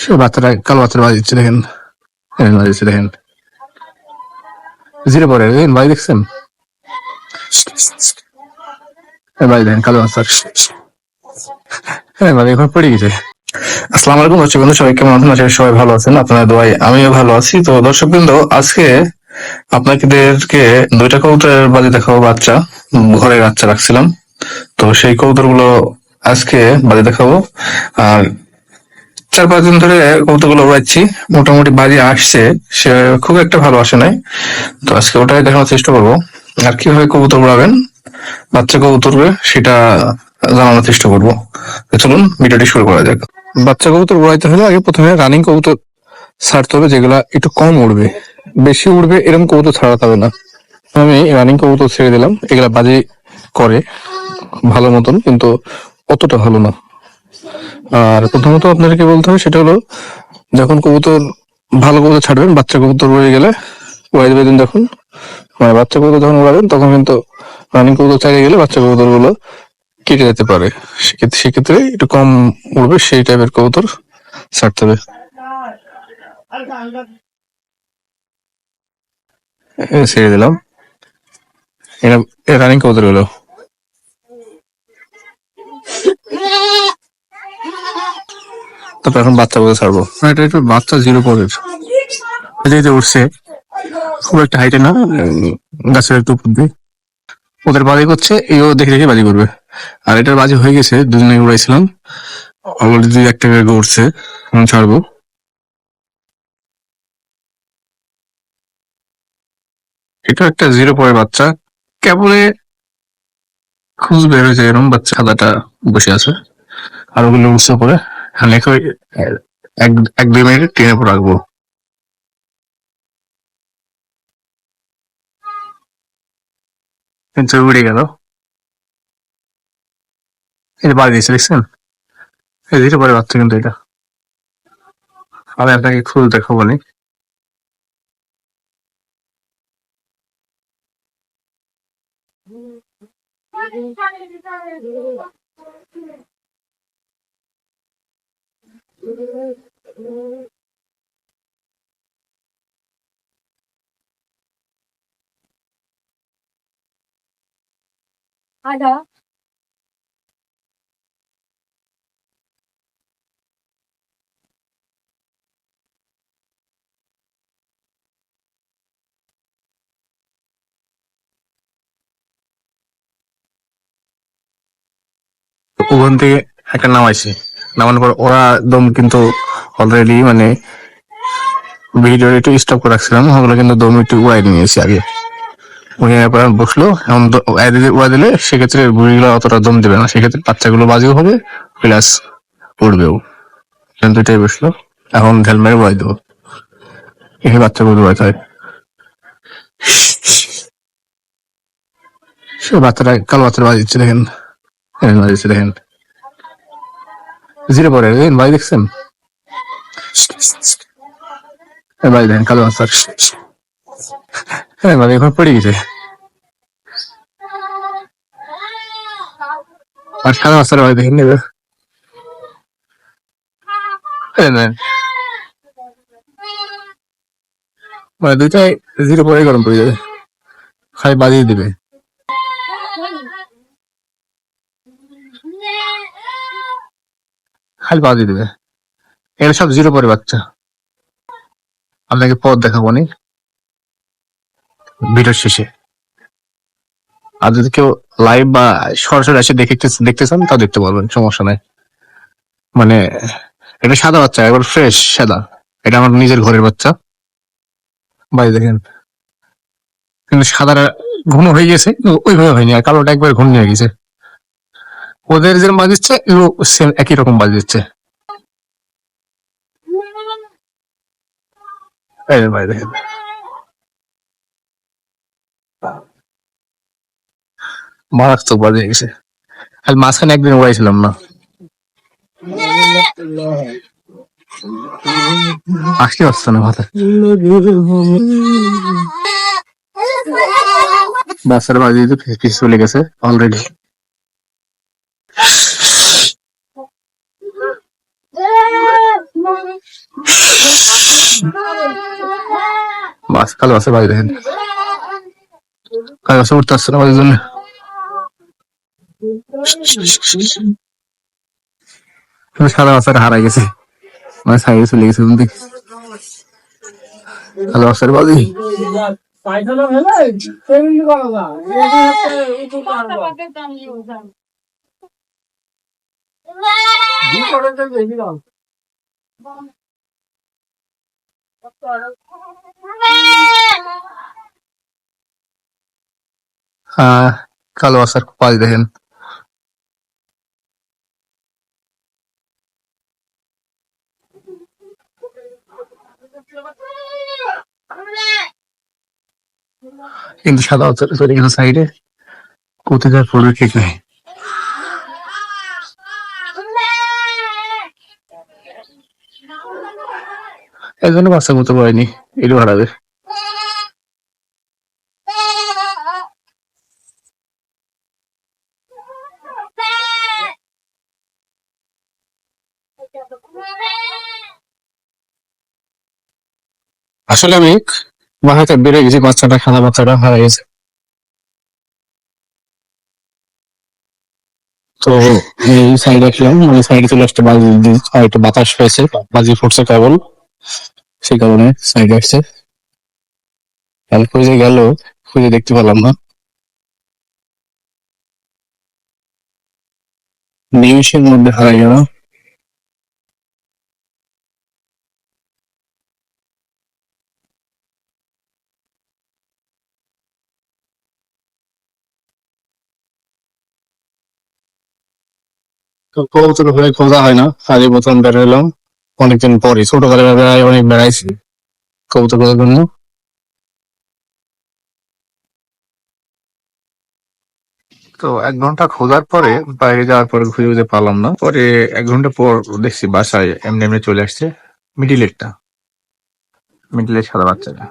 সে বাচ্চাটা কালো বাচ্চাটা বাজি দিচ্ছে দেখেন বাজি দেখেন জিরে পরে দেখেন বাজি দেখছেন বাজি দেখেন কালো বাচ্চা হ্যাঁ বাজি এখন পড়ে গেছে আসসালামু আলাইকুম দর্শক বন্ধু, সবাই কেমন আছেন? আশা সবাই ভালো আছেন। আপনার দোয়াই আমিও ভালো আছি। তো দর্শক বিন্দু, আজকে আপনাদেরকে দুইটা কবুতরের বাজি দেখাবো। বাচ্চা, ঘরে বাচ্চা রাখছিলাম। তো সেই কবুতরগুলো আজকে বাজি দেখাবো। আর চার পাঁচ দিন ধরে কবুতরগুলো উড়াচ্ছি। মোটামুটি বাজি আসছে। সে খুব একটা ভালো আসে নাই। তো আজকে ওটাই দেখানোর চেষ্টা করব। আর কীভাবে কবুতর উড়াবেন, বাচ্চা কবুতর সেটা জানানোর চেষ্টা করব। চলুন, ভিডিওটি শুরু করা যাক। বাচ্চা কবুতর উড়াইতে হলে আগে প্রথমে রানিং কবুতর ছাড়তে হবে, যেগুলা একটু কম উড়বে। বেশি উড়বে, এরকম কবুতর ছাড়াতে হবে না। আমি রানিং কবুতর ছেড়ে দিলাম। এগুলা বাজি করে, ভালো মতন, কিন্তু অতটা ভালো না। আর প্রথমত আপনাদেরকে বলতে হবে সেটা হলো, যখন কবুতর ভালো কবুতর ছাড়বেন, বাচ্চা কবুতর উড়ে গেলে উড়াই দেবে দিন যখন মানে বাচ্চা কবুতর যখন উড়াবেন তখন কিন্তু রানিং কবুতর চালিয়ে গেলে বাচ্চা কবুতরগুলো কেটে যেতে পারে। সেক্ষেত্রে সেক্ষেত্রে একটু কম উড়বে, সেই টাইপের কবুতর ছাড়তে হবে। ছেড়ে দিলাম। এটা রানিং কবুতরগুলো তারপর এখন বাচ্চা কবুতর ছাড়বো। এটা একটু বাচ্চা জিরো পরের এটা যে উঠছে, খুব একটা হাইটে না গাছের একটু উপর দিয়ে। ওদের বাজি করছে এও দেখে দেখে বাজি করবে। আর এটার বাজি হয়ে গেছে দুজনে উড়াইছিলাম। অলরেডি দুই একটা করে উঠছে, এখন ছাড়বো। এটা একটা জিরো পরে বাচ্চা। কেবলে খুঁজ বের হয়েছে এরকম বাচ্চা, সাদাটা বসে আছে। আর ওগুলো উৎসব করে। এখন এক এক দুই মিনিট ট্রেনে পর রাখব। কিন্তু উড়ে গেল। এটা বাড়ি দিয়েছে, দেখছেন? এই দিতে পরে বাচ্চা কিন্তু এটা। আমি আপনাকে খুল দেখো বলি আদা ওখান থেকে একটা নামাইছি নামানোর পর ওরা একদম কিন্তু অলরেডি মানে ভিডিও একটু স্টপ করে রাখছিলাম, ওগুলো কিন্তু দম একটু উড়াই নিয়েছি আগে। উড়িয়ে পর বসল, এখন উড়াই দিলে সেক্ষেত্রে বুড়িগুলো অতটা দম দেবে না, সেক্ষেত্রে বাচ্চাগুলো বাজিও হবে, প্লাস উড়বেও। কিন্তু দুইটাই বসল, এখন ঢেল মেরে উড়াই দেবো। এই বাচ্চাগুলো উড়াইতে হয় সে বাচ্চাটা কালো বাচ্চাটা বাজি দিচ্ছে দেখেন দিচ্ছে দেখেন। জিরে পরে বাজি দেখছেন? বাজি দেখেন কালো বাচ্চার হ্যাঁ বাজি এখন পড়ে গেছে। আর সাদা বাচ্চার বাজি দেখেন নেবে। মানে দুইটাই জিরো পরে গরম পড়ে যাবে। খালি বাজিয়ে দিবে। খালি পা দিয়ে দিবে। এগুলো সব জিরো পরে বাচ্চা। আপনাকে পথ দেখাবো নি ভিডিওর শেষে। আর যদি কেউ লাইভ বা সরাসরি এসে দেখে দেখতে চান, তাও দেখতে পারবেন, সমস্যা নাই। মানে এটা সাদা বাচ্চা, একবার ফ্রেশ সাদা। এটা আমার নিজের ঘরের বাচ্চা। ভাই দেখেন, কিন্তু সাদাটা ঘুম হয়ে গেছে ওইভাবে হয়নি, আর কালোটা একবার ঘুম হয়ে গেছে। ওদের যেরকম বাজিচ্ছে এগুলো সেম একই রকম ভাই, দেখেন। মারাত্মক বাজে গেছে। আর মাঝখানে একদিন উড়াইছিলাম না। আসতে পারছে না বাচ্চার বাজি তো পিস চলে গেছে অলরেডি বাস কালো আছে বাড়ি দেখেন কালো আছে উঠতে আসছে না বাড়ির জন্য। সাদা বাচ্চাটা হারাই গেছে। মানে সাইডে চলে গেছে কিন্তু কালো বাচ্চার বাড়ি পায়খানা ফেলে সেভিং করা যায় উঁচু করা যায় কি করে তো দেখি দাও হ্যাঁ কালো বাচ্চার পাশ দেখেন। কিন্তু সাদা চলে সাইডে কোথায় পড়বে ঠিক নেই এই জন্য বাচ্চা মতো পারেনি এটু হারাবে আসলে আমি বাসাতে বেড়ে গেছি, বাচ্চাটা সাদা বাচ্চাটা হারা গেছে। তো এই সাইডে মানে সাইডে চলে আসতে বাজি একটু বাতাস পেয়েছে বাজি ফুটছে কেবল। সেই কারণে সাইডে আসছে। তাহলে খুঁজে গেল, খুঁজে দেখতে পেলাম না। নিমিশের মধ্যে হারাই গেল তো কবুতর হয়ে খোঁজা হয় না। আজ প্রথম বেরোলাম অনেকদিন পরে ছোটকালে বেড়াই অনেক বেড়াইছি। কবুতর জন্য। তো এক ঘণ্টা খোঁজার পরে বাইরে যাওয়ার পরে খুঁজে খুঁজে পেলাম না। পরে এক ঘণ্টা পর দেখছি বাসায় এমনি এমনি চলে আসছে। মিডিলেরটা মিডিলের সাদা বাচ্চাটা।